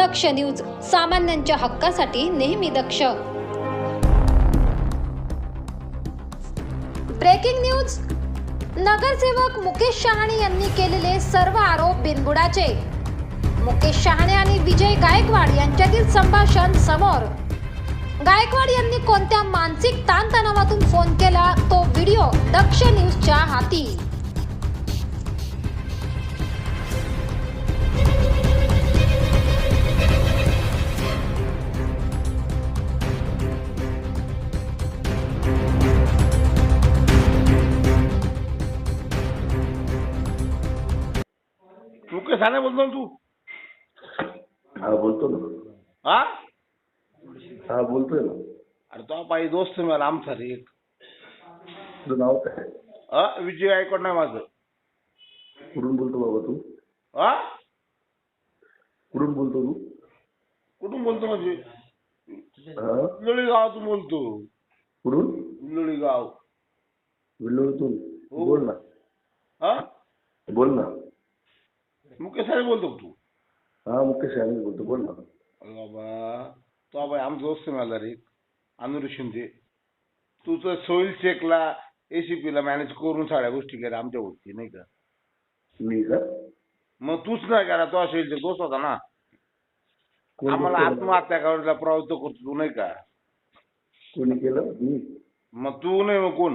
दक्ष news सामान्यांच्या हक्कासाठी नेहमी दक्ष. Breaking news. नगरसेवक मुकेश शहाणे यांनी केलेले सर्व आरोप बिनबुडाचे. मुकेश शहाणे आणि विजय गायकवाड यांच्यातील संभाषण समोर. गायकवाड यांनी कोणत्या मानसिक ताणतणावातून फोन केला तो व्हिडिओ दक्ष न्यूजच्या हाती. मुकेश साने बोलतो ना तू? हा बोलतो ना. हा? हा बोलतोय ना. अरे तो पाहिजे दोस्त मिळाला आमचा रे एक. तुझं नाव काय? हा विजय गायकवाड नाही माझं. कुठून बोलतो बाबा तू? हा? कुठून बोलतो तू? कुठून बोलतो म्हणजे? हा? विल्लोळी गावातून बोलतो. कुठून? विल्लोळी गाव विल्लोळीतून. हो. बोल ना. हा? बोल ना. साने बोलतो का तू? हा मुकेश याने बोलतो बोल ना. अरे बाबा तो बाई आमचा दोस्त मिळाला रे अनुर शिंदे. तू तर सोईल चेकला एसीपी ला मॅनेज करून सगळ्या गोष्टी केल्या आमच्या होती नाही का? मी का? मग तूच नाही करा तो असेल दोस्त होता ना. कोण आम्हाला? आत्महत्या करायला प्रवृत्त करतो तू नाही का? कोणी केलं? मी. मग तू नाही मग कोण?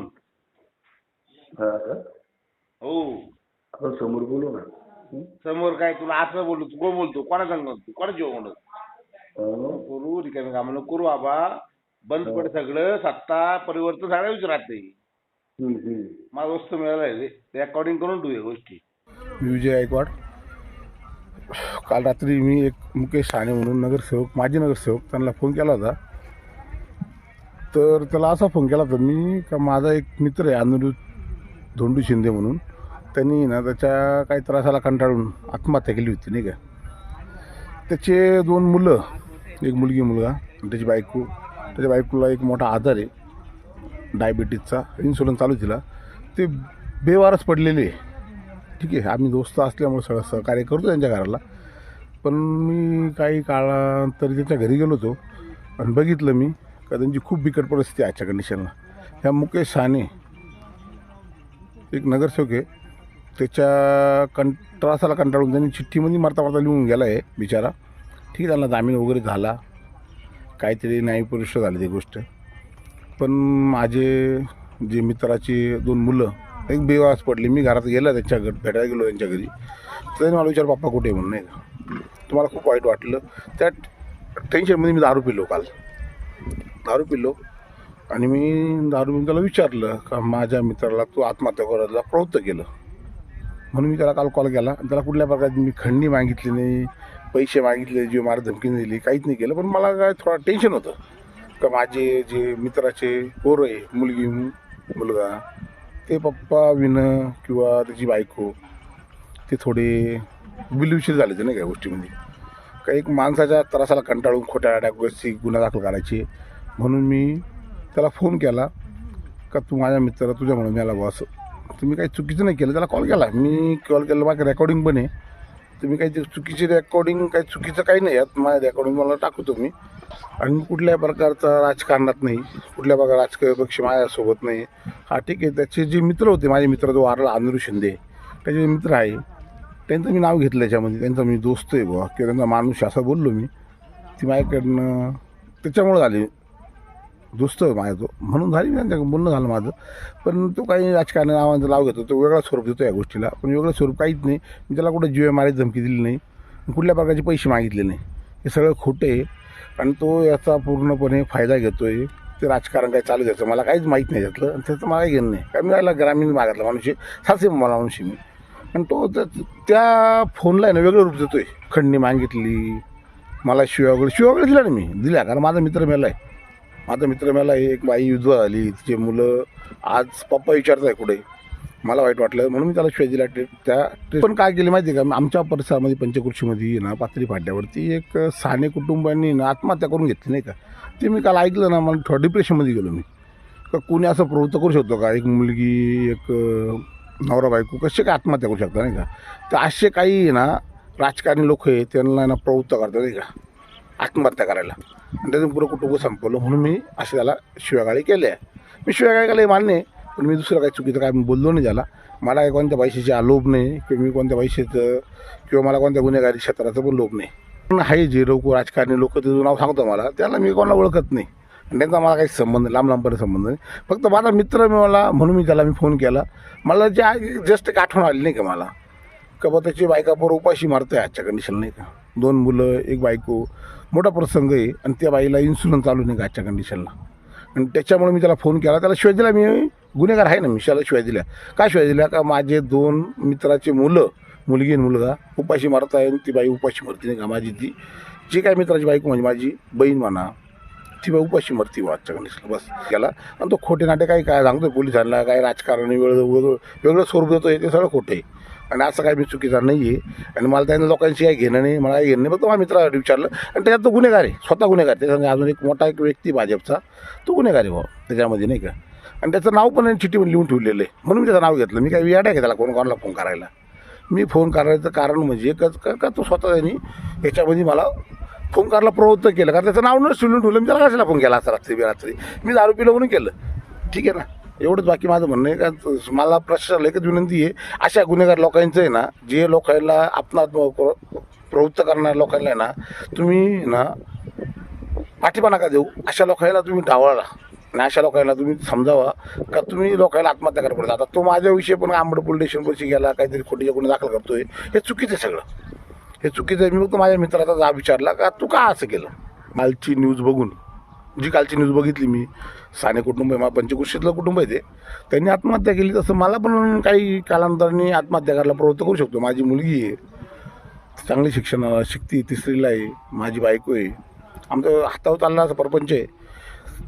हा का? हो. आपण समोर बोलू ना? समोर काय तुला असं बोलतो तू कोण बोलतो? कोणा सांगतो तू कोणा जेव्हा म्हणत हा? करू रिकामी कामं नको करू बाबा. बंद पड सगळं सत्ता परिवर्तन सगळ्या विचारात हं, हं. माझा वस्त मिळालाय रे. ते अकॉर्डिंग करून ठेवू या गोष्टी. विजय गायकवाड काल रात्री मी एक मुकेश साने म्हणून नगरसेवक माजी नगरसेवक त्यांना फोन केला होता. तर त्याला असा फोन केला होता मी का माझा एक मित्र आहे अनिरुद्ध धोंडू शिंदे म्हणून. त्यांनी ना त्याच्या काही त्रासाला कंटाळून आत्महत्या केली होती नाही का? त्याचे दोन मुलं एक मुलगी मुलगा आणि त्याची बायको. त्याच्या बायकोला एक मोठा आजार आहे डायबिटीजचा इन्शुरन्स चालू तिला. ते बेवारच पडलेले आहे. ठीक आहे आम्ही दोस्त असल्यामुळे सगळं सहकार्य करतो त्यांच्या घराला. पण मी काही काळांतरी त्यांच्या घरी गेलो होतो आणि बघितलं मी का त्यांची खूप बिकट परिस्थिती आजच्या कंडिशनला ह्या मुकेश साने एक नगरसेवक आहे. त्याच्या कं त्रासाला कंटाळून त्यांनी चिठ्ठीमध्ये मारता मारता लिहून गेला आहे बिचारा. ठीक आहे त्यांना जामीन वगैरे झाला. काहीतरी न्यायपरिष्ठ झाली ती गोष्ट. पण माझे जे मित्राची दोन मुलं एक बेवास पडली. मी घरात गेला त्यांच्या घर भेटायला गेलो त्यांच्या घरी. तर त्यांनी मला विचार बाप्पा कुठे म्हणून नाही का. तुम्हाला खूप वाईट वाटलं. त्या टेन्शनमध्ये मी दारू पिलो काल. दारू पिलो. आणि मी दारू पिऊन त्याला विचारलं का माझ्या मित्राला तू आत्महत्या करायला प्रवृत्त केलं? म्हणून मी त्याला काल कॉल. केला त्याला कुठल्या प्रकारची मी खंडणी मागितली नाही पैसे मागितले जीव मार धमकी नाही दिली काहीच नाही केलं. पण मला काय थोडा टेन्शन होतं. का माझे जे मित्राचे पोरं आहे मुलगी मुलगा ते पप्पा विणं किंवा त्याची बायको ते थोडे विलविशीर झाले होते नाही काय गोष्टीमध्ये. का एक माणसाच्या त्रासाला कंटाळून खोट्या गोष्टी गुन्हा दाखल करायचे. म्हणून मी त्याला फोन केला. का तू माझ्या मित्राला म्हणून मला बुवा असं. तुम्ही काही चुकीचं नाही केलं त्याला कॉल केला. मी कॉल केला माझं रेकॉर्डिंग पण आहे. तुम्ही काही ते चुकीची रेकॉर्डिंग काही चुकीचं काही नाही यात. माझ्या रेकॉर्डिंग मला टाकतो मी. आणि मी कुठल्या प्रकारचा राजकारणात नाही कुठल्या प्रकार राजकीय पक्ष माझ्यासोबत नाही. हा ठीक आहे त्याचे जे मित्र होते माझे मित्र जो वारला अनिरू शिंदे. त्याचे जे मित्र आहे त्यांचं मी नाव घेतलं याच्यामध्ये. त्यांचा मी दोस्त आहे बुवा किंवा त्यांचा माणूस असं बोललो मी. ती माझ्याकडनं त्याच्यामुळं झाली. दोस्त आहे माझा. तो म्हणून झाली मी त्यांच्या बोलणं झालं माझं. पण तो काही राजकारण नावांचं लाव घेतो तो वेगळा स्वरूप देतो या गोष्टीला. पण वेगळं स्वरूप काहीच नाही. मी त्याला कुठं जीवे मारायची धमकी दिली नाही. कुठल्या प्रकारचे पैसे मागितले नाही. हे सगळं खोटं आहे. आणि तो याचा पूर्णपणे फायदा घेतो आहे ते राजकारण काय चालू द्यायचं मला काहीच माहीत नाही त्यातलं. आणि त्याचं मला काही घेणं नाही. काय मी ग्रामीण भागातला माणूस आहे. सासे मला माणूस मी. आणि तो त्या- त्या फोनला आहे ना वेगळं रूप देतो आहे खंडणी मागितली. मला शिवागड वगैरे दिला वगैरे ना मी. दिल्या कारण माझा मित्र मेला आहे. माझा मित्र मला एक बाई विधवा आली. तिचे मुलं आज पप्पा विचारत आहे कुठे? मला वाईट वाटलं. म्हणून मी त्याला शिवाय दिला ट्रीप त्या ट्रीप पण काय केली माहिती आहे का? आमच्या परिसरामध्ये पंचकृषीमध्ये ना पाथरी फाट्यावरती एक साने कुटुंबांनी ना आत्महत्या करून घेतली नाही का? ते मी काल ऐकलं ना मला थोडं डिप्रेशनमध्ये गेलो मी. का कोणी असं प्रवृत्त करू शकतो का? एक मुलगी एक नवरा बायको कसे काय आत्महत्या करू शकता नाही का? तर असे काही आहे ना राजकारणी लोक आहे त्यांना ना प्रवृत्त करतात नाही का? आत्महत्या करायला. आणि त्याचं पुरं कुटुंब संपवलं म्हणून मी असे त्याला शिवागाळी केल्या मी शिवागाळी मान्य आहे. पण मी दुसरं काही चुकीचं काय बोललो नाही झाला मला काही कोणत्या पैशाची आलोभ नाही किंवा मी कोणत्या पैशाचं किंवा मला कोणत्या गुन्हेगारी क्षेत्राचं पण लोभ नाही. पण आहे जे लोक राजकारणी लोक त्याचं नाव सांगतो मला. त्याला मी कोणाला ओळखत नाही. आणि त्यांचा मला काही संबंध लांब लांबपर्यंत संबंध नाही. फक्त माझा मित्र मिळाला म्हणून मी त्याला मी फोन केला. मला जे जस्ट एक आठवण आली नाही का मला? का बा त्याची बायका पोर उपाशी मारतोय आजच्या कंडिशन नाही का? दोन मुलं एक बायको. मोठा प्रसंग आहे आणि त्या बाईला इन्शुरन्स चालू नाही का आजच्या कंडिशनला आणि त्याच्यामुळे मी त्याला फोन केला. त्याला शिवाय दिला मी. गुन्हेगार आहे ना मी. त्याला शिवाय दिल्या का शिवाय दिल्या का माझे दोन मित्राचे मुलं मुलगी आणि मुलगा उपाशी मारत आहे ती बाई उपाशी मारती नाही का माझी ती. जी काय मित्राची बायको म्हणजे माझी बहीण म्हणा ती उपाशी मरती वाचक आजच्या बस. गेला आणि तो खोटे नाटे काही काय सांगतो पोलिसांना काय राजकारणी वेगळं वेगळं वेगळं स्वरूप देतो हे ते सगळं खोटं. आहे आणि असं काय मी चुकीचा नाही आहे आणि मला त्यांना लोकांशी काही घेणं नाही मला काही घेणं नाही फक्त माझ्या मित्राला विचारलं. आणि त्याच्यात तो गुन्हेगार आहे स्वतः गुन्हेगार त्याच्या अजून एक मोठा एक व्यक्ती भाजपचा तो गुन्हेगार आहे भाऊ त्याच्यामध्ये नाही का. आणि त्याचं नाव पण चिठ्ठीमध्ये लिहून ठेवलेलं आहे. म्हणून मी त्याचं नाव घेतलं. मी काही विचार आहे का त्याला कोण कोणाला फोन करायला. मी फोन करायचं कारण म्हणजे का का- का तो स्वतः त्यांनी याच्यामध्ये मला फोन करायला प्रवृत्त केलं. कारण त्याचं नाव न लिहून ठेवलं मी त्याला कशाला फोन केला असं रात्री रात्री मी दारू पिलं म्हणून केलं. ठीक आहे ना? एवढंच बाकी माझं म्हणणं आहे. का मला प्रशासनाला एकच विनंती आहे अशा गुन्हेगार लोकांचं आहे ना जे लोकांना आपणात प्रवृत्त करणाऱ्या लोकांना आहे ना तुम्ही ना पाठिंबा नका देऊ. अशा लोकांना तुम्ही डावळा. आणि अशा लोकांना तुम्ही समजावा का तुम्ही लोकांना आत्महत्या करायला पडतात आता तो माझ्याविषयी पण आंबड पोलीस स्टेशनपाशी गेला काहीतरी खोटी गुन्हे दाखल करतोय. हे चुकीचं आहे सगळं. हे चुकीचं आहे. मी फक्त माझ्या मित्राचा जा विचारला का तू का असं केलं? कालची न्यूज बघून जी कालची न्यूज बघितली मी साने कुटुंब आहे माझं पंचकृषीतलं कुटुंब आहे ते त्यांनी आत्महत्या केली तसं मला पण काही कालांतराने आत्महत्या करायला प्रवृत्त करू शकतो. माझी मुलगी आहे चांगली शिक्षण शिकती तिसरीला आहे माझी बायको आहे आमचं हातावर चालला असं परपंच आहे.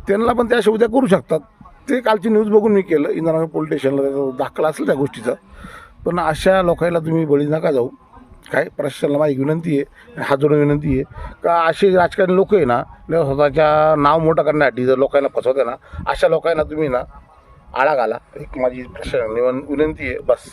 त्यांना पण त्या उद्या करू शकतात. ते कालची न्यूज बघून मी केलं. इंदिरानगर पोलीस स्टेशनला दाखला असेल त्या गोष्टीचा. पण अशा लोकांना तुम्ही बळी नका जाऊ. काय प्रशासनाला माझी विनंती आहे हात जोडून विनंती आहे. का असे राजकारणी लोक आहे ना स्वतःच्या नाव मोठं करण्यासाठी जर लोकांना फसवते ना अशा लोकांना तुम्ही ना आळा घाला. एक माझी प्रशासनाला विनंती आहे. बस.